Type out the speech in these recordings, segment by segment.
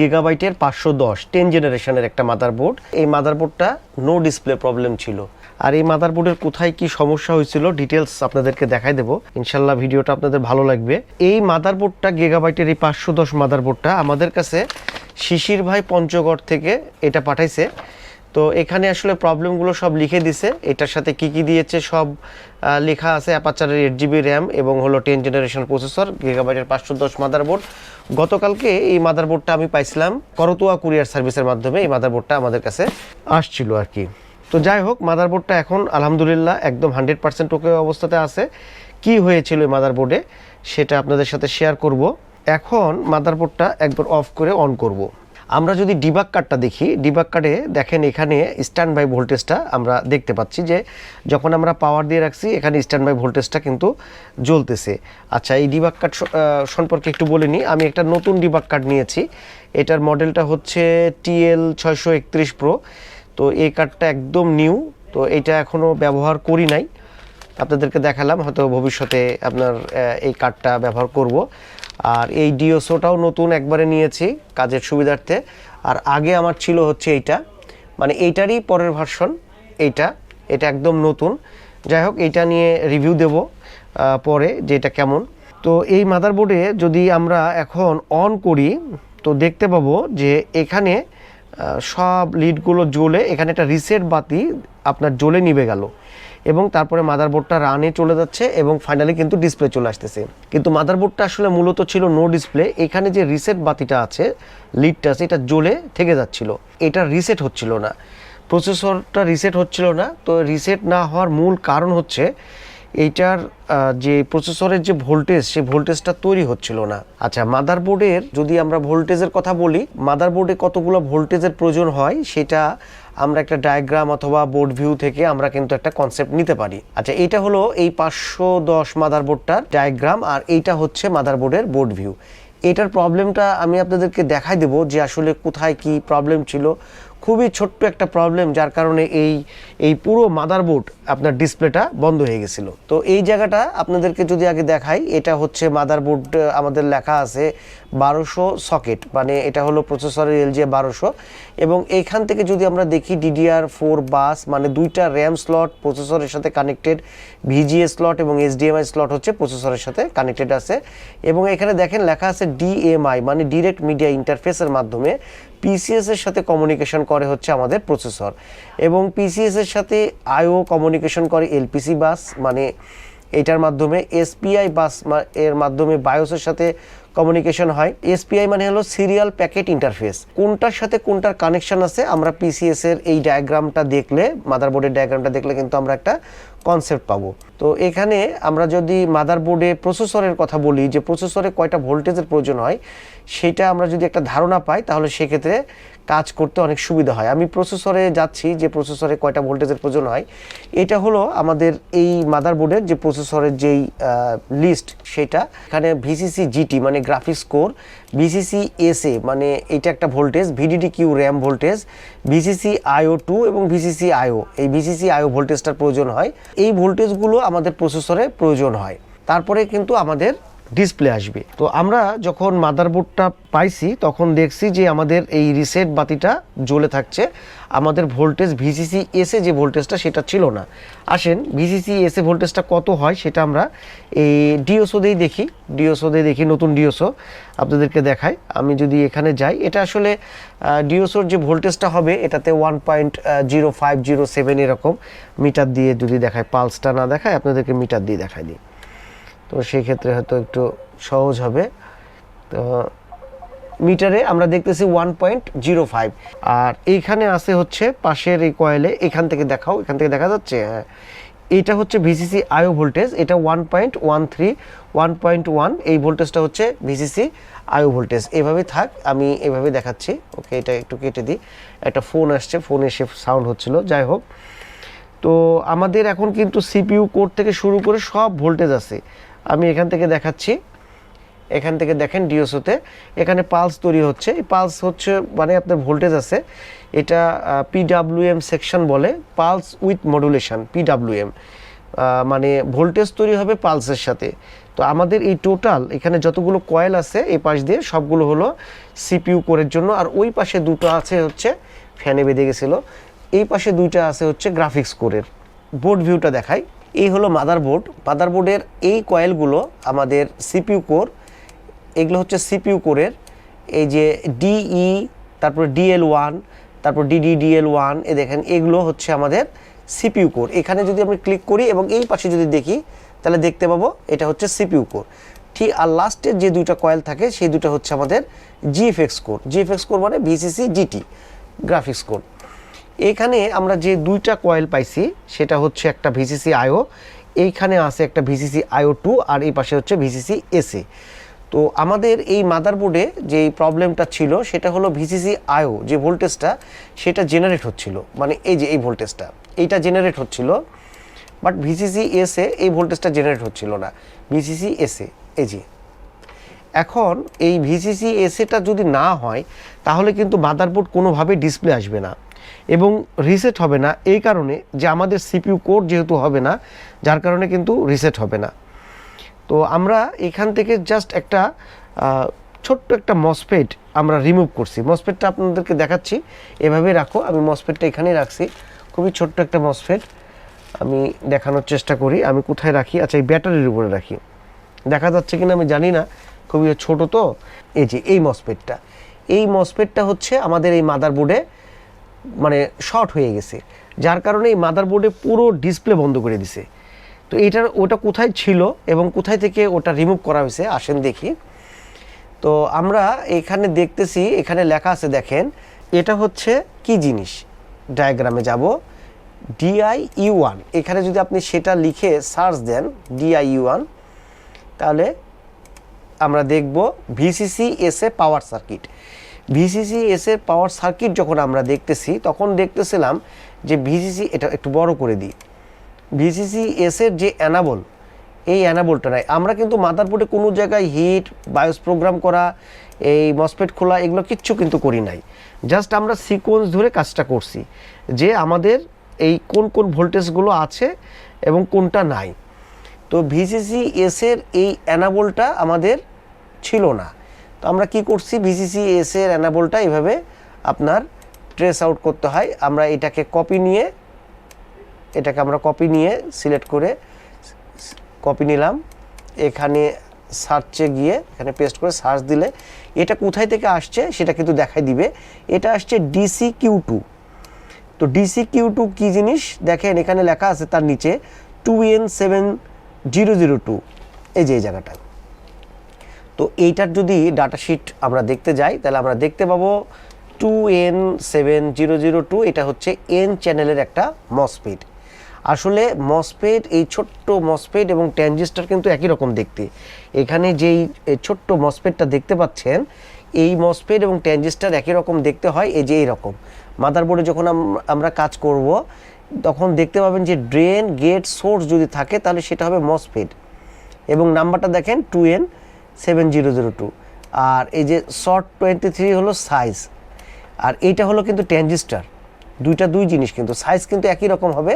গিগাবাইটের পাঁচশো দশ, টেন জেনারেশনের একটা মাদারবোর্ড। এই মাদারবোর্ডটা নো ডিসপ্লে প্রবলেম ছিল। আর এই মাদারবোর্ডের কোথায় কি সমস্যা হয়েছিল ডিটেলস আপনাদেরকে দেখাই দেবো। ইনশাল্লাহ ভিডিওটা আপনাদের ভালো লাগবে। এই মাদারবোর্ডটা, গেগাবাইটের এই পাঁচশো দশ মাদারবোর্ডটা আমাদের কাছে শিশির ভাই পঞ্চগড় থেকে এটা পাঠাইছে। তো এখানে আসলে প্রবলেমগুলো সব লিখে দিছে। এটার সাথে কি কি দিয়েছে সব লেখা আছে অ্যাপাচারের এইট জিবি র্যাম এবং হলো টেন জেনারেশন প্রসেসর গিগাবাইটের পাঁচশো দশ মাদারবোর্ড গতকালকে এই মাদারবোর্ডটা আমি পাইছিলাম করতোয়া কুরিয়ার সার্ভিসের মাধ্যমে, এই মাদারবোর্ডটা আমাদের কাছে আসছিল আর কি। তো যাই হোক মাদারবোর্ডটা এখন আলহামদুলিল্লাহ একদম হান্ড্রেড পার্সেন্ট ওকে অবস্থাতে আছে। কি হয়েছিল এই মাদারবোর্ডে সেটা আপনাদের সাথে শেয়ার করব। এখন মাদারবোর্ডটা একবার অফ করে অন করব। আমরা যদি ডিবাক কার্ডটা দেখি, ডিবাক কার্ডে দেখেন এখানে স্ট্যান্ড বাই ভোল্টেজটা আমরা দেখতে পাচ্ছি যে যখন আমরা পাওয়ার দিয়ে রাখছি, এখানে স্ট্যান্ড বাই ভোল্টেজটা কিন্তু জ্বলতেছে। আচ্ছা এই ডিবাক কার্ড সম্পর্কে একটু বলে নিই। আমি একটা নতুন ডিবাক কার্ড নিয়েছি। এটার মডেলটা হচ্ছে টিএল ছয়শো একত্রিশ প্রো তো এই কার্ডটা একদম নিউ তো এটা এখনও ব্যবহার করি নাই। আপনাদেরকে দেখালাম, হয়তো ভবিষ্যতে আপনার এই কার্ডটা ব্যবহার করব। আর এই ডিওসোটাও নতুন একবারে নিয়েছি কাজের সুবিধার্থে। আর আগে আমার ছিল হচ্ছে এইটা। মানে এইটারই পরের ভার্সন এইটা। এটা একদম নতুন। যাই হোক, এইটা নিয়ে রিভিউ দেব পরে যে এটা কেমন। তো এই মাদারবোর্ডে যদি আমরা এখন অন করি, তো দেখতে পাবো যে এখানে সব লিডগুলো জ্বলে, এখানে একটা রিসেট বাতি আপনার জ্বলে নিভে গেল। এবং তারপরে মাদারবোর্ডটা রানে চলে যাচ্ছে এবং ফাইনালি কিন্তু ডিসপ্লে চলে আসতেছে। কিন্তু মাদারবোর্ডটা আসলে মূলত ছিল নো ডিসপ্লে এখানে যে রিসেট বাতিটা আছে লিডটা আছে, এটা জ্বলে থেকে যাচ্ছিল। এটা রিসেট হচ্ছিল না। প্রসেসরটা রিসেট হচ্ছিল না। তো রিসেট না হওয়ার মূল কারণ হচ্ছে এইটার যে প্রসেসরের যে ভোল্টেজ সেই ভোল্টেজটা তৈরি হচ্ছিল না। আচ্ছা মাদারবোর্ডের যদি আমরা ভোল্টেজের কথা বলি মাদারবোর্ডে কতগুলো ভোল্টেজের প্রয়োজন হয়, সেটা আমরা একটা ডায়াগ্রাম অথবা বোর্ড ভিউ থেকে আমরা কিন্তু একটা কনসেপ্ট নিতে পারি। আচ্ছা এটা হলো এই পাঁচশো দশ মাদারবোর্ডটার ডায়াগ্রাম আর এইটা হচ্ছে মাদারবোর্ডের বোর্ড ভিউ এটার প্রবলেমটা আমি আপনাদেরকে দেখাই দেবো যে আসলে কোথায় কি প্রবলেম ছিল খুবই ছোট্ট একটা প্রবলেম যার কারণে এই এই পুরো মাদারবোর্ড আপনার ডিসপ্লেটা বন্ধ হয়ে গেছিল। তো এই জায়গাটা আপনাদেরকে যদি আগে দেখাই, এটা হচ্ছে মাদারবোর্ড আমাদের লেখা আছে বারোশো সকেট মানে এটা হলো প্রসেসরের এলজিএ বারোশো। এবং এইখান থেকে যদি আমরা দেখি ডিডিআর ফোর বাস মানে দুইটা র্যাম স্লট প্রসেসরের সাথে কানেক্টেড ভিজিএ স্লট এবং এইচডিএমআই স্লট হচ্ছে প্রসেসরের সাথে কানেক্টেড আছে। এবং এখানে দেখেন লেখা আছে ডিএমআই মানে ডিরেক্ট মিডিয়া ইন্টারফেসের মাধ্যমে। পিসিএস এর সাথে কমিউনিকেশন করে হচ্ছে আমাদের প্রসেসর এবং পিসিএস এর সাথে আইও কমিউনিকেশন করে এলপিসি বাস মানে এটার মাধ্যমে এসপিআই বাসের মাধ্যমে বায়োসের সাথে কমিউনিকেশন হয়। এসপিআই মানে হলো সিরিয়াল প্যাকেট ইন্টারফেস কোনটার সাথে কোনটার কানেকশন আছে, আমরা পিসিএস এর এই ডায়াগ্রামটা দেখলে মাদারবোর্ডের ডায়াগ্রামটা দেখলে কিন্তু আমরা একটা কনসেপ্ট পাবো। তো এখানে আমরা যদি মাদারবোর্ডে প্রসেসরের কথা বলি, যে প্রসেসরে কয়টা ভোল্টেজের প্রয়োজন হয়, সেটা আমরা যদি একটা ধারণা পাই, তাহলে সেক্ষেত্রে কাজ করতে অনেক সুবিধা হয়। আমি প্রসেসরে যাচ্ছি, যে প্রসেসরে কয়টা ভোল্টেজের প্রয়োজন হয়, এটা হলো আমাদের এই মাদারবোর্ডের যে প্রসেসরের যেই লিস্ট সেটা। এখানে ভিসিসি জিটি মানে গ্রাফিক্স কোর ভিসিসি এসএ মানে এটা একটা voltage VDD Q RAM voltage VCC IO two এবং ভিসিসি আইও এই ভিসিসি আইও ভোল্টেজটার প্রয়োজন হয়। এই ভোল্টেজগুলো আমাদের প্রসেসরে প্রয়োজন হয়। তারপরে কিন্তু আমাদের ডিসপ্লে আসবে। তো আমরা যখন মাদারবোর্ডটা পাইছি, তখন দেখছি যে আমাদের এই রিসেট বাতিটা জ্বলে থাকছে। আমাদের ভোল্টেজ ভিসিসি এসে যে ভোল্টেজটা সেটা ছিল না। আসেন ভিসিসি এসে ভোল্টেজটা কত হয়, সেটা আমরা এই ডিওসো দিয়েই দেখি। ডিওসো দিয়ে দেখি, নতুন ডিওসো আপনাদেরকে দেখাই। আমি যদি এখানে যাই, এটা আসলে ডিওসোর যে ভোল্টেজটা হবে, এটাতে one point zero five zero seven এরকম মিটার দিয়ে যদি দেখায় পালসটা না দেখায়, আপনাদেরকে মিটার দিয়ে দেখাই দিই। তো সেই ক্ষেত্রে হয়তো একটু সহজ হবে। তো মিটারে আমরা দেখতেছি ওয়ান পয়েন্ট জিরো ফাইভ আর এইখানে আছে হচ্ছে পাশের এই কয়েলে এখান থেকে দেখাও, এখান থেকে দেখা যাচ্ছে হ্যাঁ। এটা হচ্ছে ভিসিসি আইও ভোল্টেজ, এটা one point one three one point one এই ভোল্টেজটা হচ্ছে ভিসিসি আইও ভোল্টেজ। এভাবে থাক, আমি এভাবে দেখাচ্ছি। ওকে, এটা একটু কেটে দিই। একটা ফোন আসছে, ফোনে এসে সাউন্ড হচ্ছিল, যাই হোক। তো আমাদের এখন কিন্তু সিপিইউ কোড থেকে শুরু করে সব ভোল্টেজ আছে। আমি এখান থেকে দেখাচ্ছি। এখান থেকে দেখেন ডিওসোতে। এখানে পালস তৈরি হচ্ছে। এই পালস হচ্ছে মানে আপনার ভোল্টেজ আছে। এটা পিডাব্লিউএম সেকশন বলে, পালস উইথ মডুলেশন পিডাব্লিউএম মানে ভোল্টেজ তৈরি হবে পালসের সাথে। তো আমাদের এই টোটাল, এখানে যতগুলো কয়েল আছে এই পাশ দিয়ে, সবগুলো হলো সিপিইউ কোরের জন্য। আর ওই পাশে দুটো আছে হচ্ছে, ফ্যানে বেঁধে গেছিল। এই পাশে দুইটা আছে হচ্ছে গ্রাফিক্স কোরের। বোর্ড ভিউটা দেখাই। এই হলো মাদারবোর্ড মাদারবোর্ডের এই কয়েলগুলো আমাদের সিপিইউ কোর এগুলো হচ্ছে সিপিইউ কোরের এই যে ডিই তারপর ডিএল ওয়ান তারপর ডিডি ডিএল ওয়ান এ দেখেন, এগুলো হচ্ছে আমাদের সিপিইউ কোর এখানে যদি আমি ক্লিক করি এবং এই পাশে যদি দেখি, তাহলে দেখতে পাবো এটা হচ্ছে সিপিউ কোর ঠিক, আর লাস্টের যে দুইটা কয়েল থাকে, সেই দুটো হচ্ছে আমাদের জিএফএক্স কোর জিএফএক্স কোর মানে ভিসিসি জিটি গ্রাফিক্স কোর এখানে আমরা যে দুইটা কয়েল পাইছি, সেটা হচ্ছে একটা ভিসিসি আইও এইখানে আছে একটা ভিসিসি আইও টু আর এই পাশে হচ্ছে ভিসিসি এসএ তো আমাদের এই মাদারবোর্ডে যে প্রবলেমটা ছিল, সেটা হলো ভিসিসি আইও যে ভোল্টেজটা সেটা জেনারেট হচ্ছিল। মানে এই যে এই ভোল্টেজটা এইটা জেনারেট হচ্ছিল বাট ভিসিসি এসে এই ভোল্টেজটা জেনারেট হচ্ছিল না। ভিসিসি এসে এই যে। এখন এই ভিসিসি এসএটা যদি না হয়, তাহলে কিন্তু মাদারবোর্ড কোনোভাবে ডিসপ্লে আসবে না। এবং রিসেট হবে না এই কারণে যে আমাদের সিপিইউ কোড যেহেতু হবে না, যার কারণে কিন্তু রিসেট হবে না। তো আমরা এখান থেকে জাস্ট একটা ছোট্ট একটা মসপেট আমরা রিমুভ করছি। মসপেটটা আপনাদেরকে দেখাচ্ছি। এভাবে রাখো। আমি মসপেটটা এখানেই রাখছি। খুবই ছোট্ট একটা মসফেট আমি দেখানোর চেষ্টা করি। আমি কোথায় রাখি? আচ্ছা এই ব্যাটারির উপরে রাখি। দেখা যাচ্ছে কিনা আমি জানি না। খুবই ছোট তো। এই যে, এই মসপেটটা এই মসপেটটা হচ্ছে আমাদের এই মাদারবোর্ডে মানে শর্ট হয়ে গেছে। যার কারণে এই মাদারবোর্ডে পুরো ডিসপ্লে বন্ধ করে দিছে। তো এটার, ওটা কোথায় ছিল এবং কোথায় থেকে ওটা রিমুভ করা হয়েছে, আসেন দেখি। তো আমরা এখানে দেখতেছি, এখানে লেখা আছে, দেখেন, এটা হচ্ছে কি জিনিস? ডায়াগ্রামে যাব। ডিআই ইউ ওয়ান এখানে যদি আপনি সেটা লিখে সার্চ দেন ডিআই ইউ ওয়ান তাহলে আমরা দেখব VCC S A power circuit VCC S এর পাওয়ার সার্কিট যখন আমরা দেখতেছি, তখন দেখতেছিলাম যে ভিসিসি এটা একটু বড় করে দিই। ভিসিসি এস এর যে অ্যানাবল এই অ্যানাবলটা নাই। আমরা কিন্তু মাদারবোর্ডে কোনো জায়গায় হিট বায়োস প্রোগ্রাম করা, এই মসপেট খোলা, এগুলো কিচ্ছু কিন্তু করি নাই। জাস্ট আমরা সিকোয়েন্স ধরে কাজটা করছি যে আমাদের এই কোন কোন ভোল্টেজগুলো আছে এবং কোনটা নাই। তো ভিসিসি এস এর এই অ্যানাবলটা আমাদের ছিল না। তো আমরা কি করছি? ভিসিসি এস এর অ্যানাবলটা এভাবে আপনার ট্রেস আউট করতে হয়। আমরা এটাকে কপি নিয়ে, এটাকে আমরা কপি নিয়ে সিলেক্ট করে কপি নিলাম। এখানে সার্চে গিয়ে, এখানে পেস্ট করে সার্চ দিলে এটা কোথায় থেকে আসছে সেটা কিন্তু দেখাই দিবে। এটা আসছে ডিসি কিউ টু তো ডিসি কিউ টু কী জিনিস? দেখেন এখানে লেখা আছে তার নিচে two N seven zero zero two এই যে, এই জায়গাটা। তো এইটার যদি ডাটা শিট আমরা দেখতে যাই, তাহলে আমরা দেখতে পাবো two N seven zero zero two এটা হচ্ছে এন চ্যানেলের একটা মসপেড আসলে মসপেড এই ছোট্ট মসপেড এবং ট্যানজিস্টার কিন্তু একই রকম দেখতে। এখানে যেই ছোট্ট মসপেডটা দেখতে পাচ্ছেন, এই মসপেড এবং ট্যানজিস্টার একই রকম দেখতে হয়, এই যে এইরকম মাদারবোর্ডে যখন আমরা কাজ করব, তখন দেখতে পাবেন যে ড্রেন গেট সোর্স যদি থাকে, তাহলে সেটা হবে মসপেড এবং নাম্বারটা দেখেন two N seven zero zero two আর এই যে শর্ট টোয়েন্টি থ্রি হলো সাইজ আর এইটা হলো কিন্তু ট্যানজিস্টার দুইটা দুই জিনিস কিন্তু। সাইজ কিন্তু একই রকম হবে,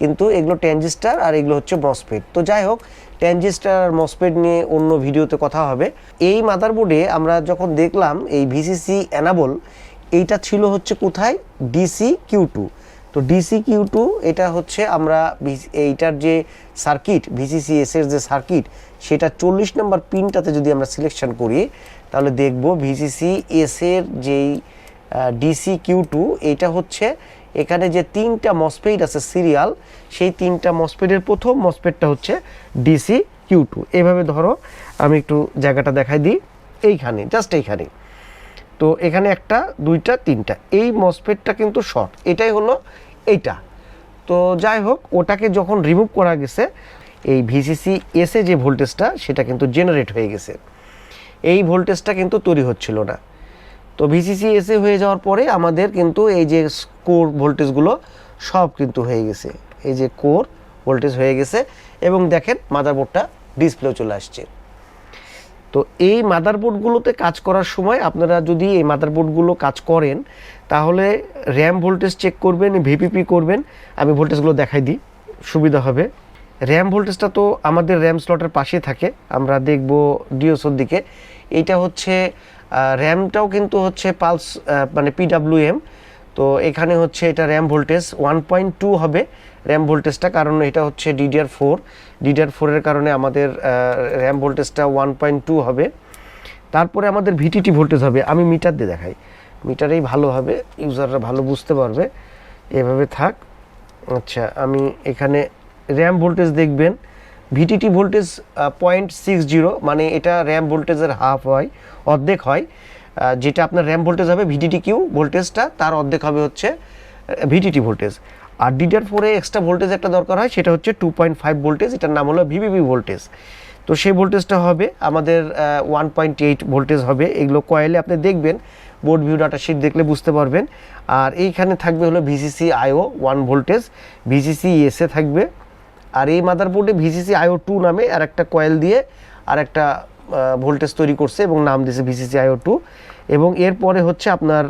কিন্তু এগুলো ট্যানজিস্টার আর এগুলো হচ্ছে মসপেড তো যাই হোক ট্যানজিস্টার আর মসপেড নিয়ে অন্য ভিডিওতে কথা হবে। এই মাদারবোর্ডে আমরা যখন দেখলাম এই ভিসিসি অ্যানাবল এইটা ছিল হচ্ছে কোথায়? ডিসি কিউ টু তো ডিসি কিউ টু এটা হচ্ছে আমরা এইটার যে সার্কিট ভিসিসিএস এর যে সার্কিট সেটা চল্লিশ নম্বর পিনটাতে যদি আমরা সিলেকশন করি, তাহলে দেখব ভিসিসি এস এর যেই ডিসি কিউ টু এইটা হচ্ছে এখানে যে তিনটা মসপেড আছে সিরিয়াল সেই তিনটা মসপেডের প্রথম মসপেডটা হচ্ছে ডিসি কিউ টু এভাবে ধরো, আমি একটু জায়গাটা দেখাই দিই। এইখানে জাস্ট এইখানে। তো এখানে একটা, দুইটা, তিনটা। এই মসফেটটা কিন্তু শর্ট এটাই হলো এইটা। তো যাই হোক, ওটাকে যখন রিমুভ করা গেছে, এই ভিসিসি এসে যে ভোল্টেজটা, সেটা কিন্তু জেনারেট হয়ে গেছে। এই ভোল্টেজটা কিন্তু তৈরি হচ্ছিল না। তো ভিসিসি এসে হয়ে যাওয়ার পরে আমাদের কিন্তু এই যে কোর ভোল্টেজগুলো সব কিন্তু হয়ে গেছে। এই যে কোর ভোল্টেজ হয়ে গেছে এবং দেখেন মাদারবোর্ডটা ডিসপ্লেও চলে আসছে। তো এই মাদারবোর্ডগুলোতে কাজ করার সময় আপনারা যদি এই মাদারবোর্ডগুলো কাজ করেন, তাহলে র্যাম ভোল্টেজ চেক করবেন, ভিপিপি করবেন। আমি ভোল্টেজগুলো দেখাই দিই, সুবিধা হবে। র্যাম ভোল্টেজটা তো আমাদের র্যাম স্লটের পাশে থাকে, আমরা দেখব ডিওসোর দিকে। এইটা হচ্ছে র্যামটাও কিন্তু হচ্ছে পালস মানে পিডাব্লিউএম তো এখানে হচ্ছে এটা RAM voltage one point two হবে র্যাম ভোল্টেজটা, কারণ এটা হচ্ছে ডিডিআর ফোর ডিডিআর ফোরের কারণে আমাদের র্যাম ভোল্টেজটা ওয়ান পয়েন্ট টু হবে। তারপরে আমাদের ভিটিটি ভোল্টেজ হবে, আমি মিটার দিয়ে দেখাই। মিটারেই ভালো হবে, ইউজাররা ভালো বুঝতে পারবে। এভাবে থাক। আচ্ছা আমি এখানে র্যাম ভোল্টেজ দেখবেন। VTT voltage point six zero মানে এটা র্যাম ভোল্টেজের হাফ হয়, অর্ধেক হয়। যেটা আপনার র্যাম ভোল্টেজ হবে ভিডিটি কিউ ভোল্টেজটা, তার অর্ধেক হবে হচ্ছে ভিডিটি ভোল্টেজ। আর ডিডিআর ফোরে এক্সট্রা ভোল্টেজ একটা দরকার হয়, সেটা হচ্ছে টু পয়েন্ট ফাইভ ভোল্টেজ, এটার নাম হলো ভিভিভি ভোল্টেজ। তো সেই ভোল্টেজটা হবে, আমাদের ওয়ান পয়েন্ট এইট ভোল্টেজ হবে, এগুলো কয়েলে আপনি দেখবেন বোর্ড ভিউ ডাটা শিট দেখলে বুঝতে পারবেন। আর এইখানে থাকবে হলো VCC IO one voltage VCC এসে থাকবে। আর এই মাদারবোর্ডে ভিসিসি আইও টু নামে আর একটা কয়েল দিয়ে আর একটা ভোল্টেজ তৈরি করছে এবং নাম দিয়েছে ভিসিসি আইও টু এবং এরপরে হচ্ছে আপনার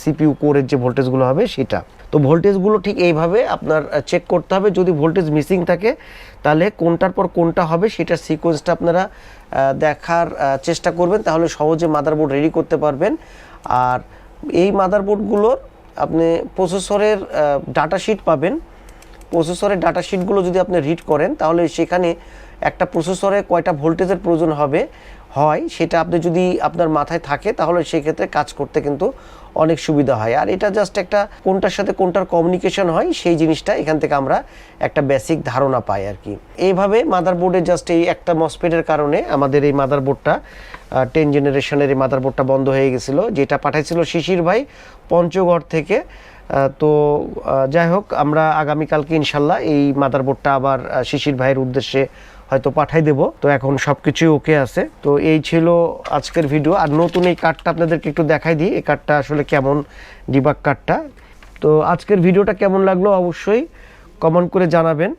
সিপিইউ কোরের যে ভোল্টেজগুলো হবে সেটা। তো ভোল্টেজগুলো ঠিক এইভাবে আপনার চেক করতে হবে। যদি ভোল্টেজ মিসিং থাকে, তাহলে কোনটার পর কোনটা হবে সেটার সিকোয়েন্সটা আপনারা দেখার চেষ্টা করবেন। তাহলে সহজে মাদারবোর্ড রেডি করতে পারবেন। আর এই মাদারবোর্ডগুলোর আপনি প্রসেসরের ডাটা শিট পাবেন। প্রসেসরের ডাটা শিটগুলো যদি আপনি রিড করেন, তাহলে সেখানে একটা প্রসেসরে কয়টা ভোল্টেজের প্রয়োজন হবে, হয়, সেটা আপনি যদি আপনার মাথায় থাকে, তাহলে সেক্ষেত্রে কাজ করতে কিন্তু অনেক সুবিধা হয়। আর এটা জাস্ট একটা কোনটার সাথে কোনটার কমিউনিকেশন হয়, সেই জিনিসটা এখান থেকে আমরা একটা বেসিক ধারণা পাই আর কি। এইভাবে মাদারবোর্ডে জাস্ট এই একটা মসপেটের কারণে আমাদের এই মাদারবোর্ডটা টেন জেনারেশনের এই মাদারবোর্ডটা বন্ধ হয়ে গেছিল, যেটা পাঠাইছিল শিশির ভাই পঞ্চগড় থেকে। তো যাই হোক, আমরা আগামীকালকে ইনশাল্লাহ এই মাদারবোর্ডটা আবার শিশির ভাইয়ের উদ্দেশ্যে হয়তো পাঠাই দেব। তো এখন সব কিছুই ওকে আছে। তো এই ছিল আজকের ভিডিও আর নতুন এই কার্ডটা আপনাদেরকে একটু দেখাই দিই। এই কার্ডটা আসলে কেমন ডিবাক কার্ডটা তো আজকের ভিডিওটা কেমন লাগল অবশ্যই কমেন্ট করে জানাবেন।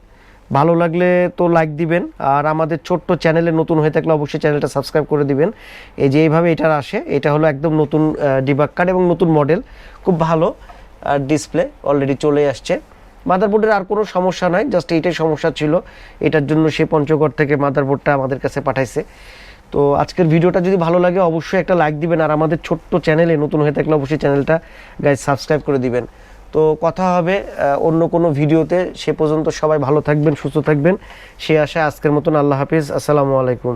ভালো লাগলে তো লাইক দিবেন। আর আমাদের ছোট্ট চ্যানেলে নতুন হয়ে থাকলে অবশ্যই চ্যানেলটা সাবস্ক্রাইব করে দিবেন। এই যে এইভাবে এটার আসে, এটা হলো একদম নতুন ডিবাক কার্ড এবং নতুন মডেল খুব ভালো, আর ডিসপ্লে অলরেডি চলে আসছে। মাদারবোর্ডের আর কোনো সমস্যা নাই জাস্ট এইটাই সমস্যা ছিল। এটার জন্য সে পঞ্চগড় থেকে মাদারবোর্ডটা আমাদের কাছে পাঠাইছে। তো আজকের ভিডিওটা যদি ভালো লাগে, অবশ্যই একটা লাইক দিবেন। আর আমাদের ছোট্ট চ্যানেলে নতুন হয়ে থাকলে অবশ্যই চ্যানেলটা গাইজ সাবস্ক্রাইব করে দিবেন। তো কথা হবে অন্য কোনো ভিডিওতে। সে পর্যন্ত সবাই ভালো থাকবেন, সুস্থ থাকবেন। সে আশা আজকের মতন আল্লাহ হাফিজ। আসসালামু আলাইকুম।